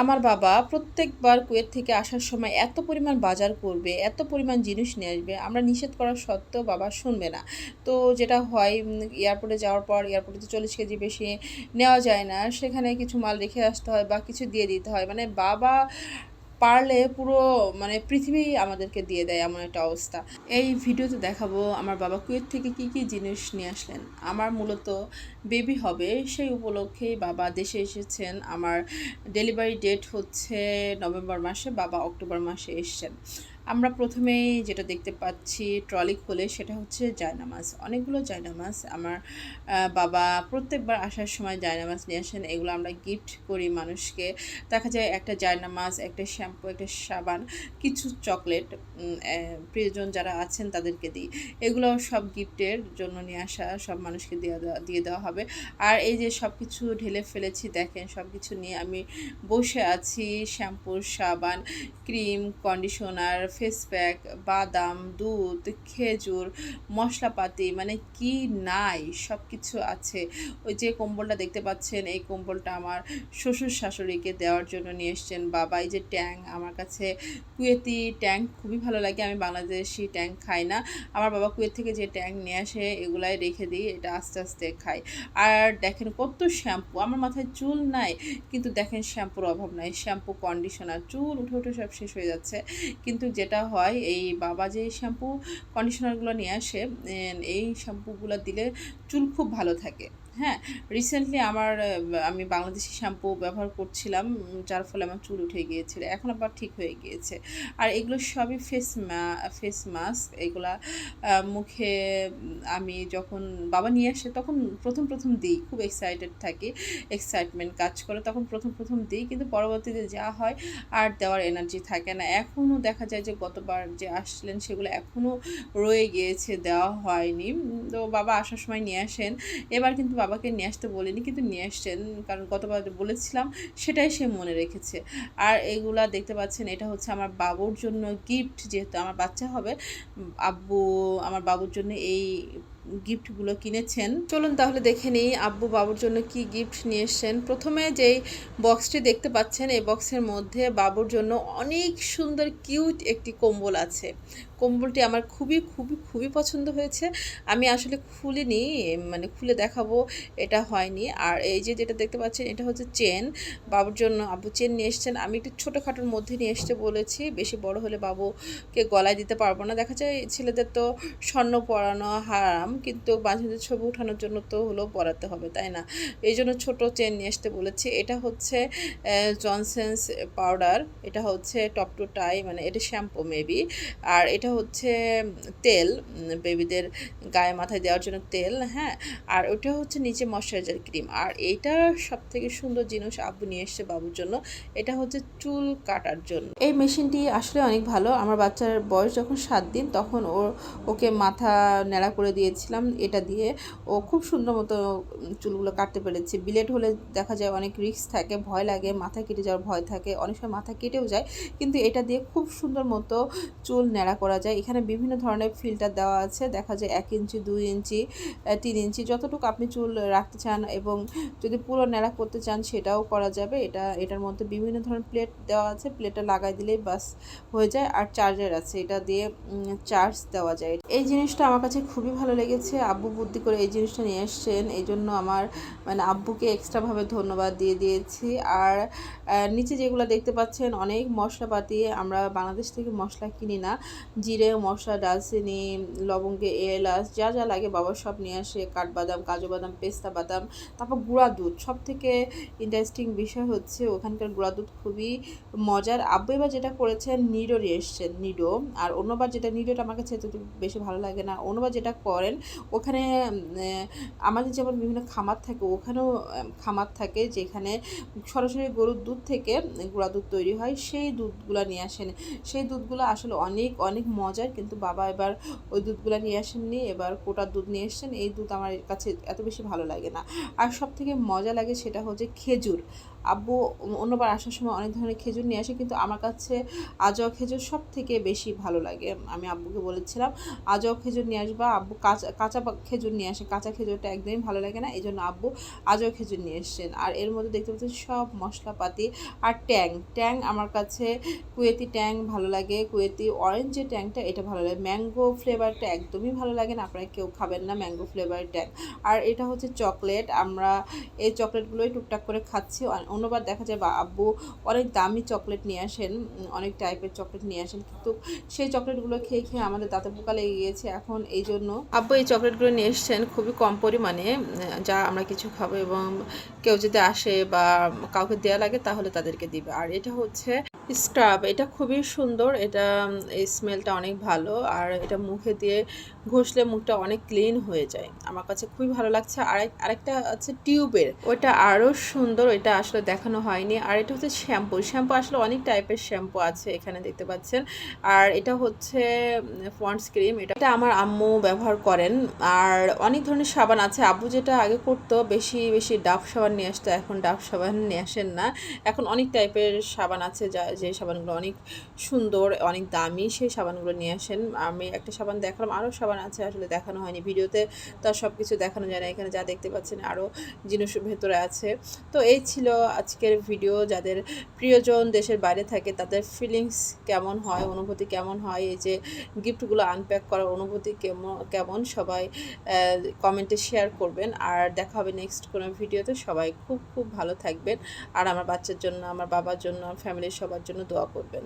আমার বাবা প্রত্যেকবার কুয়েত থেকে আসার সময় এত পরিমাণ বাজার করবে, এত পরিমাণ জিনিস নিয়ে আসবে, আমরা নিষেধ করার সত্ত্বেও বাবা শুনবে না। তো যেটা হয় এয়ারপোর্টে যাওয়ার পর এয়ারপোর্টে তো চল্লিশ কেজি বেশি নেওয়া যায় না, সেখানে কিছু মাল রেখে আসতে হয় বা কিছু দিয়ে দিতে হয়। মানে বাবা পারলে পুরো মানে পৃথিবী আমাদেরকে দিয়ে দেয় এমন একটা অবস্থা। এই ভিডিওতে দেখাবো আমার বাবা কুয়েত থেকে কি কি জিনিস নিয়ে আসলেন। আমার মূলত বেবি হবে সেই উপলক্ষেই বাবা দেশে এসেছেন। আমার ডেলিভারি ডেট হচ্ছে নভেম্বর মাসে, বাবা অক্টোবর মাসে এসেছেন। আমরা প্রথমেই যেটা দেখতে পাচ্ছি ট্রলি খুলে সেটা হচ্ছে জায়নামাজ। অনেকগুলো জায়নামাজ। আমার বাবা প্রত্যেকবার আসার সময় জায়নামাজ নিয়ে আসেন। এগুলো আমরা গিফট করি মানুষকে। দেখা যায় একটা জায়নামাজ, একটা শ্যাম্পু, একটা সাবান, কিছু চকলেট প্রিয়জন যারা আছেন তাদেরকে দিই। এগুলো সব গিফটের জন্য নিয়ে আসা, সব মানুষকে দিয়ে দেওয়া দিয়ে দেওয়া হবে। আর এই যে সব কিছু ঢেলে ফেলেছি, দেখেন সব কিছু নিয়ে আমি বসে আছি। শ্যাম্পুর সাবান, ক্রিম, কন্ডিশনার ফেস প্যাক, বাদাম, দুধ, খেজুর, মশলাপাতি মানে কি নাই সব কিছু আছে। ওই যে কম্বলটা দেখতে পাচ্ছেন, এই কম্বলটা আমার শ্বশুর শাশুড়িকে দেওয়ার জন্য নিয়ে এসছেন। বাবা, এই যে ট্যাং, আমার কাছে কুয়েতি ট্যাঙ্ক খুবই ভালো লাগে। আমি বাংলাদেশি ট্যাঙ্ক খাই না। আমার বাবা কুয়েত থেকে যে ট্যাঙ্ক নিয়ে আসে, এগুলাই রেখে দিই, এটা আস্তে আস্তে খাই। আর দেখেন কত শ্যাম্পু, আমার মাথায় চুল নাই, কিন্তু দেখেন শ্যাম্পুর অভাব নাই। শ্যাম্পু, কন্ডিশনার, চুল উঠে উঠে সব শেষ হয়ে যাচ্ছে। কিন্তু যেটা হয়, এই বাবা যে শ্যাম্পু কন্ডিশনারগুলো নিয়ে আসে এই শ্যাম্পুগুলো দিলে চুল খুব ভালো থাকে। হ্যাঁ রিসেন্টলি আমার আমি বাংলাদেশি শ্যাম্পু ব্যবহার করছিলাম যার ফলে আমার চুল উঠে গিয়েছিল। এখন আবার ঠিক হয়ে গিয়েছে। আর এগুলো সবই ফেস মা ফেস মাস্ক এগুলা মুখে আমি যখন বাবা নিয়ে আসে তখন প্রথম প্রথম দিই, খুব এক্সাইটেড থাকি এক্সাইটমেন্ট কাজ করে, তখন প্রথম প্রথম দিই, কিন্তু পরবর্তীতে যা হয় আর দেওয়ার এনার্জি থাকে না। এখনও দেখা যায় যে গতবার যে আসলেন সেগুলো এখনও রয়ে গিয়েছে, দেওয়া হয়নি। তো বাবা আসার সময় নিয়ে আসেন। এবার কিন্তু বাবাকে নিয়ে আসতে বলিনি, কিন্তু নিয়ে আসছেন, কারণ গতবার বলেছিলাম, সেটাই সে মনে রেখেছে। আর এগুলা দেখতে পাচ্ছেন, এটা হচ্ছে আমার বাবুর জন্য গিফট যেহেতু আমার বাচ্চা হবে, আব্বু, আমার বাবুর জন্য এই গিফটগুলো কিনেছেন। চলুন তাহলে দেখে নিই আব্বু বাবুর জন্য কি গিফট নিয়ে এসছেন। প্রথমে যেই বক্সটি দেখতে পাচ্ছেন, এই বক্সের মধ্যে বাবুর জন্য অনেক সুন্দর কিউট একটি কম্বল আছে। কম্বলটি আমার খুবই খুবই খুবই পছন্দ হয়েছে। আমি আসলে খুলিনি মানে খুলে দেখাবো, এটা হয়নি। আর এই যে যেটা দেখতে পাচ্ছেন, এটা হচ্ছে চেন বাবুর জন্য আব্বু চেন নিয়ে এসছেন। আমি একটু ছোটোখাটোর মধ্যে নিয়ে এসতে বলেছি, বেশি বড় হলে বাবুকে গলায় দিতে পারব না। দেখা যায় ছেলেদের তো স্বর্ণ পরানো হারাম কিন্তু মাঝে ছবি ওঠানোর জন্য তো হলেও পরাতে হবে, তাই না? এই জন্য ছোটো চেন নিয়ে আসতে বলেছি। এটা হচ্ছে জনসেন্স পাউডার এটা হচ্ছে টপ টু টাই মানে এটা শ্যাম্পু মেবি আর এটা হচ্ছে তেল বেবিদের গায়ে মাথায় দেওয়ার জন্য তেল হ্যাঁ? আর ওটা হচ্ছে নিচে ময়শ্চারাইজার ক্রিম আর এইটা সব থেকে সুন্দর জিনিস আব্বু নিয়ে এসছে বাবুর জন্য, এটা হচ্ছে চুল কাটার জন্য। এই মেশিনটি আসলে অনেক ভালো, আমার বাচ্চার বয়স যখন সাত দিন, তখন ওর ওকে মাথা ন্যাড়া করে দিয়েছিলাম এটা দিয়ে। ও খুব সুন্দর মতো চুলগুলো কাটতে পেরেছে। বিলেট হলে দেখা যায় অনেক রিস্ক থাকে, ভয় লাগে, মাথা কেটে যাওয়ার ভয় থাকে, অনেক সময় মাথা কেটেও যায়। কিন্তু এটা দিয়ে খুব সুন্দর মতো চুল ন্যাড়া করা যায়। এখানে বিভিন্ন ধরনের ফিল্টার দেওয়া আছে। দেখা যায় এক ইঞ্চি, দুই ইঞ্চি তিন ইঞ্চি, যতটুকু আপনি চুল রাখতে চান এবং যদি পুরো ন্যাড়া করতে চান সেটাও করা যাবে। এটা, এটার মধ্যে বিভিন্ন ধরনের প্লেট দেওয়া আছে। প্লেটটা লাগাই দিলেই বাস হয়ে যায়। আর চার্জার আছে। এটা দিয়ে চার্জ দেওয়া যায়। এই জিনিসটা আমার কাছে খুবই ভালো লেগেছে, আব্বু বুদ্ধি করে এই জিনিসটা নিয়ে এসছেন। এই জন্য আমার মানে আব্বুকে এক্সট্রাভাবে ধন্যবাদ দিয়ে দিয়েছি। আর নিচে যেগুলো দেখতে পাচ্ছেন, অনেক মশলাপাতি, আমরা বাংলাদেশ থেকে মশলা কিনি না। জিরে, মশলা, ডালচিনি, লবঙ্গে, এলাচ, যা যা লাগে বাবা সব নিয়ে আসে। কাঠবাদাম কাজু বাদাম পেস্তা বাদাম, তারপর গুঁড়া দুধ। সব থেকে ইন্টারেস্টিং বিষয় হচ্ছে ওখানকার গুঁড়া দুধ খুবই মজার। আব্বু এবার যেটা করেছেন নিডো নিয়ে এসছেন, নিডো। আর অন্যবার যেটা, নিডোটা আমার কাছে এত বেশি ভালো লাগে না। অন্যবার যেটা করেন ওখানে আমাদের যেমন বিভিন্ন খামার থাকে, ওখানেও খামার থাকে যেখানে সরাসরি গরুর দুধ থেকে গুঁড়া দুধ তৈরি হয়। সেই দুধগুলো নিয়ে আসেন। সেই দুধগুলো আসলে অনেক অনেক মজার। কিন্তু বাবা এবার ওই দুধগুলো নিয়ে আসেননি। এবার কোটার দুধ নিয়ে এসেছেন। এই দুধ আমার কাছে এত বেশি ভালো লাগে না। আর সব থেকে মজা লাগে সেটা হচ্ছে খেজুর। আব্বু অন্যবার আসার সময় অনেক ধরনের খেজুর নিয়ে আসে, কিন্তু আমার কাছে আজোয়া খেজুর সব থেকে বেশি ভালো লাগে। আমি আব্বুকে বলেছিলাম আজোয়া খেজুর নিয়ে আসবা, আব্বু কাঁচা কাঁচা খেজুর নিয়ে আসে, কাঁচা খেজুরটা একদমই ভালো লাগে না এই জন্য আব্বু আজোয়া খেজুর নিয়ে এসছেন। আর এর মধ্যে দেখতে পাচ্ছেন সব মশলাপাতি আর ট্যাং। ট্যাং আমার কাছে কুয়েতি ট্যাং ভালো লাগে, কুয়েতি অরেঞ্জ যে ট্যাংটা, এটা ভালো লাগে। ম্যাঙ্গো ফ্লেভারটা একদমই ভালো লাগে না, আপনারা কেউ খাবেন না ম্যাঙ্গো ফ্লেভার ট্যাং। আর এটা হচ্ছে চকলেট, আমরা এই চকলেটগুলোই টুকটাক করে খাচ্ছি অন্যবার দেখা যায় বা আব্বু অনেক দামি চকলেট নিয়ে আসেন অনেক টাইপের চকলেট নিয়ে আসেন, কিন্তু সেই চকলেটগুলো খেয়ে খেয়ে আমাদের দাঁতে পোকা লেগে গিয়েছে। এখন এই জন্য আব্বু এই চকলেটগুলো নিয়ে এসছেন খুবই কম পরিমাণে যা আমরা কিছু খাব এবং কেউ যদি আসে বা কাউকে দেওয়া লাগে তাহলে তাদেরকে দিবে। আর এটা হচ্ছে স্ক্রাব এটা খুবই সুন্দর। এটা এই স্মেলটা অনেক ভালো। আর এটা মুখে দিয়ে ঘষলে মুখটা অনেক ক্লিন হয়ে যায়। আমার কাছে খুবই ভালো লাগছে। আরেক, আরেকটা আছে টিউবের ওটা আরও সুন্দর। এটা আসলে দেখানো হয়নি। আর এটা হচ্ছে শ্যাম্পু। শ্যাম্পু আসলে অনেক টাইপের শ্যাম্পু আছে এখানে দেখতে পাচ্ছেন। আর এটা হচ্ছে পন্ডস ক্রিম এটা আমার আম্মু ব্যবহার করেন। আর অনেক ধরনের সাবান আছে। আব্বু যেটা আগে করতো, বেশি বেশি ডাব সাবান নিয়ে আসতো। এখন ডাব সাবান নিয়ে আসেন না। এখন অনেক টাইপের সাবান আছে যা যে সাবানগুলো অনেক সুন্দর, অনেক দামি, সেই সাবানগুলো নিয়ে আসেন। আমি একটা সাবান দেখালাম, আরও সাবান আছে, আসলে দেখানো হয়নি ভিডিওতে তার সব কিছু দেখানো যায় না। এখানে যা দেখতে পাচ্ছেন, আরও জিনিস ভেতরে আছে। তো এই ছিল আজকের ভিডিও। যাদের প্রিয়জন দেশের বাইরে থাকে, তাদের ফিলিংস কেমন হয়, অনুভূতি কেমন হয়, এই যে গিফটগুলো আনপ্যাক করার অনুভূতি কেমন কেমন, সবাই কমেন্টে শেয়ার করবেন। আর দেখা হবে নেক্সট কোনো ভিডিওতে। সবাই খুব খুব ভালো থাকবেন। আর আমার বাচ্চার জন্য, আমার বাবার জন্য ফ্যামিলির সবার জন্য দোয়া করবেন।